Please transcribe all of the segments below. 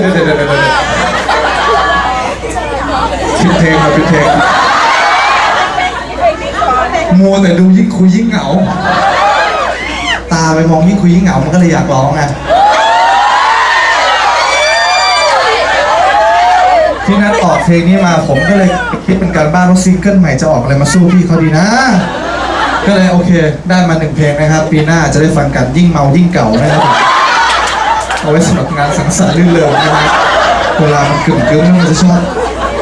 เดี๋ยวเดี๋ยวเดี๋ยวเดี๋ยวเดี๋ยวผิดเพลงครับผิดเพลงมัวแต่ดูยิ่งคุยยิ่งเหงา ตาไปมองยิ่งคุยยิ่งเหงา มันก็เลยอยากร้องไงพี่นัทออกเพลงนี้มาผมก็เลยคิดเป็นการบ้านว่าซิงเกิลใหม่จะออกอะไรมาสู้พี่เขาดีนะ ก็เลยโอเค ได้มาหนึ่งเพลงนะครับ ปีหน้าจะได้ฟังกันยิ่งเมายิ่งเก่านะครับ เอาไว้สำหรับงานสังสรรค์ลื่นเริงนะฮะเวลามันกึ่มกึ่มมันจะชอบ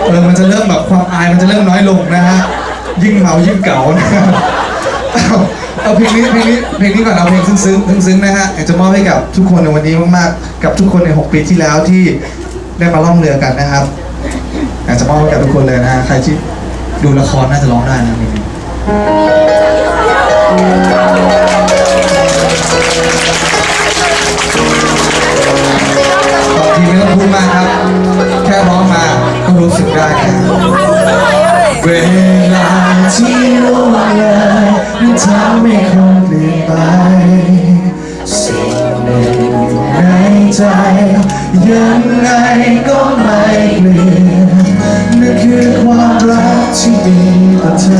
เออมันจะเริ่มแบบความอายมันจะเริ่มน้อยลงนะฮะยิ่งเมายิ่งเก่านะเอาเอาเพลงนี้เพลงนี้เพลงนี้ก่อนเอาเพลงซึ้งๆซึ้งๆนะฮะอยากจะมอบให้กับทุกคนในวันนี้มากๆ กับทุกคนใน 6 ปีที่แล้วที่ได้มาล่องเรือกันนะครับอยากจะมอบให้กับทุกคนเลยนะฮะใครที่ดูละครน่าจะร้องได้นะเพลงนี้ ยังไงก็ไม่เปลี่ยนนั่นคือความรักที่มีต่อเธอ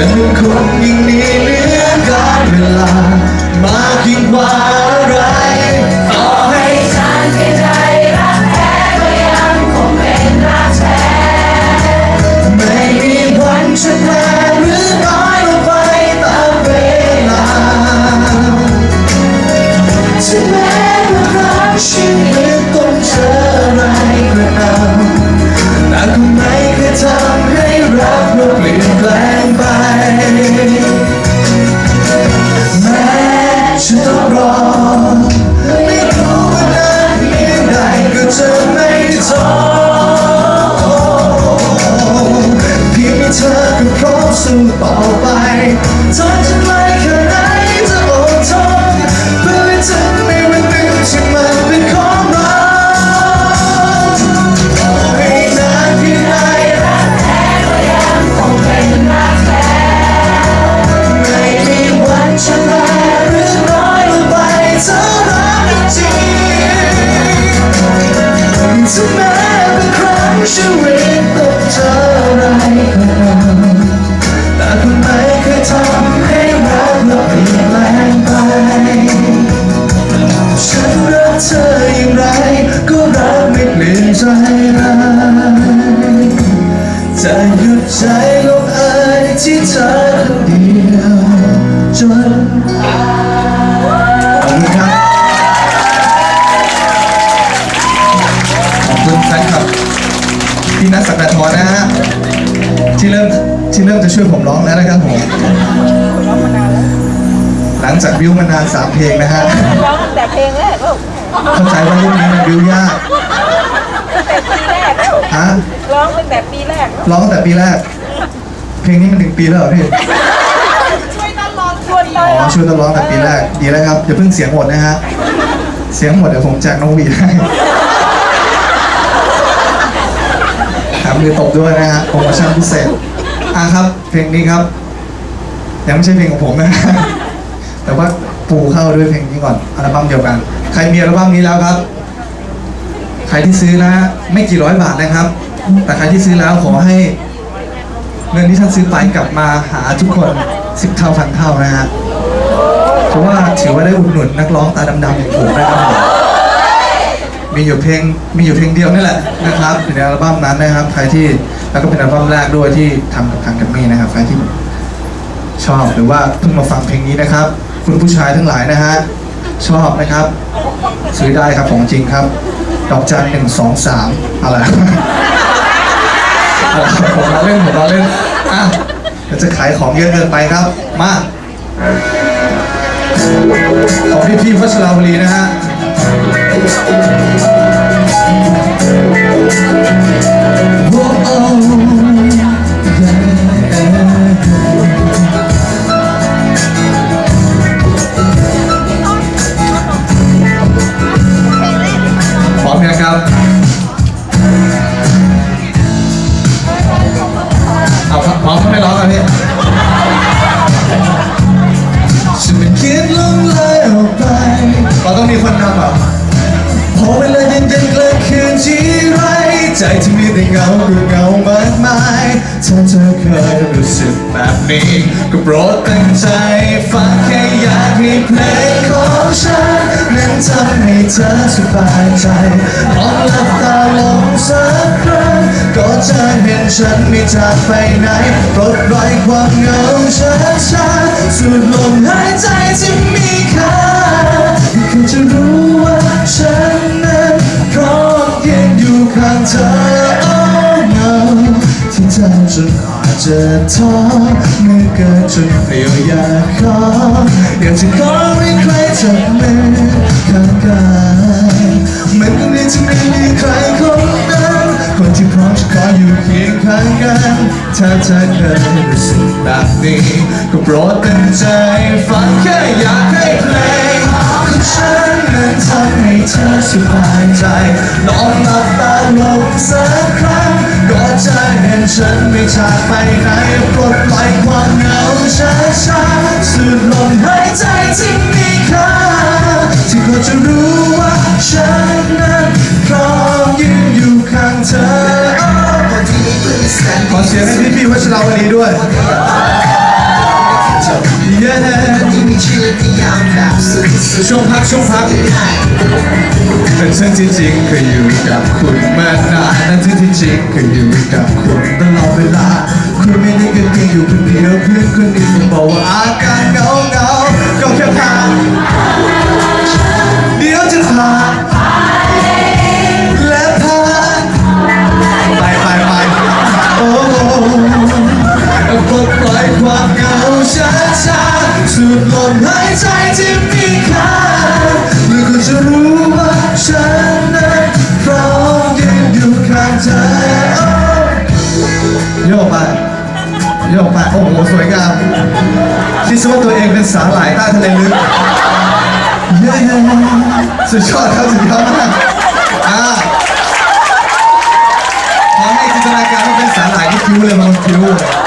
ฉันคงยิ่งมี เธอ ขอบคุณครับขอบคุณแฟนคลับพี่นัทสักดาทรนะฮะที่เริ่มที่เริ่มจะช่วยผมร้องแล้วนะครับผมหลังจากบิวมานานสามเพลงนะฮะร้องตั้งแต่เพลงแรกลูกเข้าใจว่ารุ่นนี้มันบิวยากตั้งแต่ปีแรกลูกฮะร้องตั้งแต่ปีแรกลูกร้องตั้งแต่ปีแรก เพลงนี้มันถึงปีแล้วเหรอพี่ ช่วยตลอดชวนต อ๋อช่วยกันร้องแต่ปีแรกดีแล้วครับอย่าเพิ่งเสียงหมดนะฮะเสียงหมดเดี๋ยวผมแจกน้องหวีให้แถมมือตบด้วยนะฮะโปรโมชั่นพิเศษอะครับ เพลงนี้ครับยังไม่ใช่เพลงของผมนะฮะแต่ว่าปูเข้าด้วยเพลงนี้ก่อนอัลบั้มเดียวกัน ใครมีอัลบั้มนี้แล้วครับ ใครที่ซื้อนะไม่กี่ร้อยบาทนะครับ แต่ใครที่ซื้อแล้วขอให้ เงินที่ท่านซื้อไปกลับมาหาทุกคนสิบเท่าพันเท่านะฮะ เพราะว่าถือว่าได้อุดหนุนนักร้องตาดำๆอย่างผมนะครับผมมีอยู่เพลงมีอยู่เพลงเดียวนี่แหละนะครับอยู่ในอัลบั้มนั้นนะครับ ใครที่แล้วก็เป็นอัลบั้มแรกด้วยที่ทำกับทางแกัมมี่นะครับ ใครที่ชอบหรือว่าเพิ่งมาฟังเพลงนี้นะครับ คุณผู้ชายทั้งหลายนะฮะชอบนะครับ ซื้อได้ครับของจริงครับ ดอกจันหนึ่งสองสามอะไรผมเราเล่นผมเราเล่นอะจะขายของเยอะเกินไปครับ มา ของพี่พี่วัชราวลีนะฮะ ถ้าเธอเคยรู้สึกแบบนี้ ก็โปรดตั้งใจฟังแค่อยากให้เพลงของฉันนั้นทำให้เธอสบายใจลองหลับตาลงสักครั้งก็จะเห็นฉันไม่จากไปไหนปลดปล่อยความเหงาช้าช้าๆสูดลมหายใจที่มีค่าคุณจะรู้ว่าฉันนั้นพร้อมยืนอยู่ข้างเธอ ธอจนอาจจะท้อเมื่อเกิดจนเปลี่ยวอยากขออยากจะขอให้ใครจับมือข้างกายมือนกันนี้จะไม่มีใครคนนั้นคนที่พร้อมจะขออยู่เคียงข้างกันถ้าเธอเคยรู้สึกแบบนี้ก็โปรดตั้งใจฟังแค่อยากให้เพลงของฉันนั้นทำให้เธอสบายใจลองหลับตาลงสักครั้งก็จะ ฉันไม่จากไปไหนปลดปล่อยความเหงาช้าช้าสูดลมหายใจที่มีค่าที่ก็จะรู้ว่าฉันนั้นพร้อมยืนอยู่ข้างเธอขอเสียงให้พี่พี่วัชราวลีด้วย เย้ช่วงพักช่วงพักเป็นฉันที่จริงเคยอยู่กับคุณมานานนั่นที่ที่จริงเคยอยู่กับคุณตลอดเวลา คุณไม่ได้กันเพียงอยู่คนเดียวเพื่อนคนนี้ผมบอกว่าอาการ สูดลมหายใจที่มีค่าแล้วก็จะรู้ว่าฉันนั้นพร้อมยืนอยู่ข้างเธอโยกไปโยกไปโอ้โหสวยงามคิดซะว่าตัวเองเป็นสาหร่ายใต้ทะเลลึกเย้สุดยอดครับสุดยอดมากอ่าขอให้จินตนาการว่าเป็นสาหร่ายที่คิ้วเลยมันคิ้วเลย